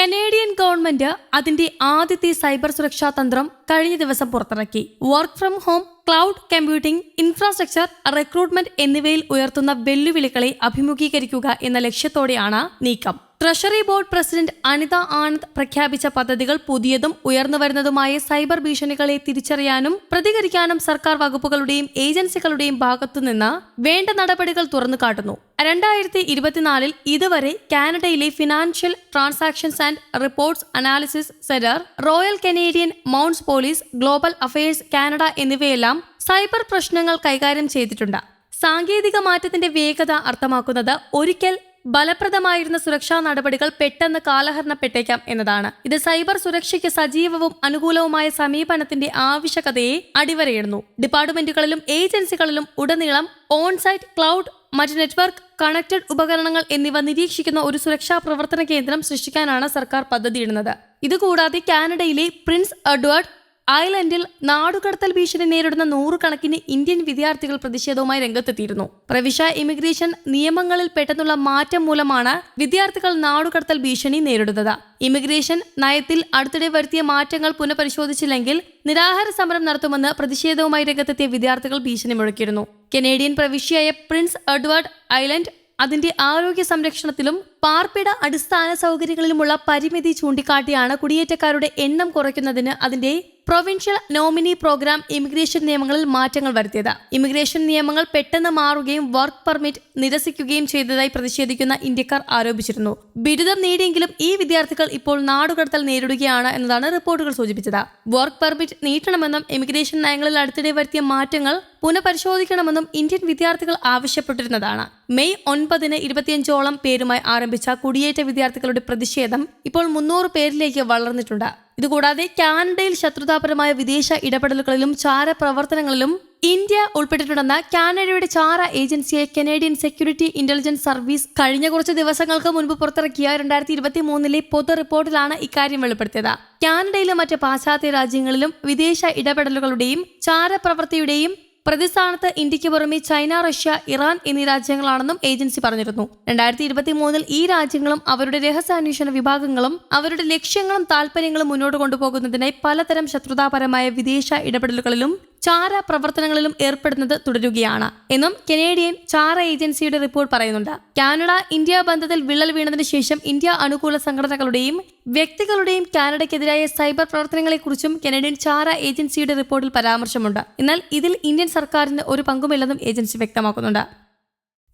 Canadian government അതിന്റെ ആദ്യത്തെ cyber സുരക്ഷാ തന്ത്രം കഴിഞ്ഞ ദിവസം പുറത്തിറക്കി. Work from home cloud computing infrastructure recruitment എന്നിവയിൽ ഉയർത്തുന്ന വെല്ലുവിളികളെ അഭിമുഖീകരിക്കുക എന്ന ലക്ഷ്യത്തോടെയാണ് നീക്കം. Treasury board president Anita Anand പ്രഖ്യാപിച്ച പദ്ധതികൾ പുതിയതും ഉയർന്നുവരുന്നതുമായ സൈബർ ഭീഷണികളെ തിരിച്ചറിയാനും പ്രതികരിക്കാനും സർക്കാർ വകുപ്പുകളുടെയും ഏജൻസികളുടെയും ഭാഗത്തുനിന്ന് വേണ്ട നടപടികൾ തുറന്നു കാട്ടുന്നു. രണ്ടായിരത്തി ഇരുപത്തിനാലിൽ ഇതുവരെ കാനഡയിലെ financial transactions and reports analysis centre royal Canadian mounts police global affairs Canada എന്നിവയെല്ലാം സൈബർ പ്രശ്നങ്ങൾ കൈകാര്യം ചെയ്തിട്ടുണ്ട്. സാങ്കേതിക മാറ്റത്തിന്റെ വേഗത അർത്ഥമാക്കുന്നത് ഒരിക്കൽ ഫലപ്രദമായിരുന്ന സുരക്ഷാ നടപടികൾ പെട്ടെന്ന് കാലഹരണപ്പെട്ടേക്കാം എന്നതാണ്. ഇത് സൈബർ സുരക്ഷയ്ക്ക് സജീവവും അനുകൂലവുമായ സമീപനത്തിന്റെ ആവശ്യകതയെ അടിവരയിടുന്നു. ഡിപ്പാർട്ട്മെന്റുകളിലും ഏജൻസികളിലും ഉടനീളം ഓൺസൈറ്റ് ക്ലൗഡ് മറ്റ് നെറ്റ്വർക്ക് കണക്റ്റഡ് ഉപകരണങ്ങൾ എന്നിവ നിരീക്ഷിക്കുന്ന ഒരു സുരക്ഷാ പ്രവർത്തന കേന്ദ്രം സൃഷ്ടിക്കാനാണ് സർക്കാർ പദ്ധതിയിടുന്നത്. ഇതുകൂടാതെ കാനഡയിലെ പ്രിൻസ് എഡ്വേർഡ് ഐലൻഡിൽ നാടുകടത്തൽ ഭീഷണി നേരിടുന്ന നൂറുകണക്കിന് ഇന്ത്യൻ വിദ്യാർത്ഥികൾ പ്രതിഷേധവുമായി രംഗത്തെത്തിയിരുന്നു. പ്രവിശ ഇമിഗ്രേഷൻ നിയമങ്ങളിൽ പെട്ടെന്നുള്ള മാറ്റം മൂലമാണ് വിദ്യാർത്ഥികൾ നാടുകടത്തൽ ഭീഷണി നേരിടുന്നത്. ഇമിഗ്രേഷൻ നയത്തിൽ അടുത്തിടെ വരുത്തിയ മാറ്റങ്ങൾ പുനഃപരിശോധിച്ചില്ലെങ്കിൽ നിരാഹാര സമരം നടത്തുമെന്ന് പ്രതിഷേധവുമായി രംഗത്തെത്തിയ വിദ്യാർത്ഥികൾ ഭീഷണി മുഴക്കിയിരുന്നു കനേഡിയൻ പ്രവിശ്യയായ പ്രിൻസ് എഡ്വേർഡ് ഐലൻഡ് അതിന്റെ ആരോഗ്യ സംരക്ഷണത്തിലും പാർപ്പിട അടിസ്ഥാന സൗകര്യങ്ങളിലുമുള്ള പരിമിതി ചൂണ്ടിക്കാട്ടിയാണ് കുടിയേറ്റക്കാരുടെ എണ്ണം കുറയ്ക്കുന്നതിന് അതിന്റെ പ്രൊവിൻഷ്യൽ നോമിനി പ്രോഗ്രാം ഇമിഗ്രേഷൻ നിയമങ്ങളിൽ മാറ്റങ്ങൾ വരുത്തിയത്. ഇമിഗ്രേഷൻ നിയമങ്ങൾ പെട്ടെന്ന് മാറുകയും വർക്ക് പെർമിറ്റ് നിരസിക്കുകയും ചെയ്തതായി പ്രതിഷേധിക്കുന്ന ഇന്ത്യക്കാർ ആരോപിച്ചിരുന്നു. ബിരുദം നേടിയെങ്കിലും ഈ വിദ്യാർത്ഥികൾ ഇപ്പോൾ നാടുകടത്തൽ നേരിടുകയാണ് എന്നതാണ് റിപ്പോർട്ടുകൾ സൂചിപ്പിച്ചത്. വർക്ക് പെർമിറ്റ് നീട്ടണമെന്നും ഇമിഗ്രേഷൻ നയങ്ങളിൽ അടുത്തിടെ വരുത്തിയ മാറ്റങ്ങൾ പുനഃപരിശോധിക്കണമെന്നും ഇന്ത്യൻ വിദ്യാർത്ഥികൾ ആവശ്യപ്പെട്ടിരുന്നതാണ്. മെയ് ഒൻപതിന് ഇരുപത്തിയഞ്ചോളം പേരുമായി ആരംഭിച്ച കുടിയേറ്റ വിദ്യാർത്ഥികളുടെ പ്രതിഷേധം ഇപ്പോൾ മുന്നൂറ് പേരിലേക്ക് വളർന്നിട്ടുണ്ട്. ഇതുകൂടാതെ കാനഡയിൽ ശത്രുതാപരമായ വിദേശ ഇടപെടലുകളിലും ചാര പ്രവർത്തനങ്ങളിലും ഇന്ത്യ ഉൾപ്പെട്ടിട്ടുണ്ടെന്ന കാനഡയുടെ ചാര ഏജൻസിയായ കനേഡിയൻ സെക്യൂരിറ്റി ഇന്റലിജൻസ് സർവീസ് കഴിഞ്ഞ കുറച്ച് ദിവസങ്ങൾക്ക് മുൻപ് പുറത്തിറക്കിയ രണ്ടായിരത്തി ഇരുപത്തി മൂന്നിലെ പൊതു റിപ്പോർട്ടിലാണ് ഇക്കാര്യം വെളിപ്പെടുത്തിയത്. കാനഡയിലും മറ്റ് പാശ്ചാത്യ രാജ്യങ്ങളിലും വിദേശ ഇടപെടലുകളുടെയും ചാരപ്രവൃത്തിയുടെയും പ്രതിസ്ഥാനത്ത് ഇന്ത്യയ്ക്ക് പുറമെ ചൈന റഷ്യ ഇറാൻ എന്നീ രാജ്യങ്ങളാണെന്നും ഏജൻസി പറഞ്ഞിരുന്നു. രണ്ടായിരത്തി ഇരുപത്തി മൂന്നിൽ ഈ രാജ്യങ്ങളും അവരുടെ രഹസ്യാന്വേഷണ വിഭാഗങ്ങളും അവരുടെ ലക്ഷ്യങ്ങളും താൽപര്യങ്ങളും മുന്നോട്ട് കൊണ്ടുപോകുന്നതിനായി പലതരം ശത്രുതാപരമായ വിദേശ ഇടപെടലുകളിലും ചാര പ്രവർത്തനങ്ങളിലും ഏർപ്പെടുന്നത് തുടരുകയാണ്. എന്നും കനേഡിയൻ ചാര ഏജൻസിയുടെ റിപ്പോർട്ട് പറയുന്നുണ്ട്. കാനഡ ഇന്ത്യ ബന്ധത്തിൽ വിള്ളൽ വീണതിനു ശേഷം ഇന്ത്യ അനുകൂല സംഘടനകളുടെയും വ്യക്തികളുടെയും കാനഡയ്ക്കെതിരായ സൈബർ പ്രവർത്തനങ്ങളെക്കുറിച്ചും കനേഡിയൻ ചാര ഏജൻസിയുടെ റിപ്പോർട്ടിൽ പരാമർശമുണ്ട്. എന്നാൽ ഇതിൽ ഇന്ത്യൻ സർക്കാരിന് ഒരു പങ്കുമില്ലെന്നും ഏജൻസി വ്യക്തമാക്കുന്നുണ്ട്.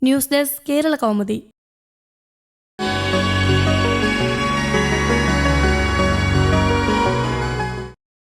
News desk Kerala Kaumudi.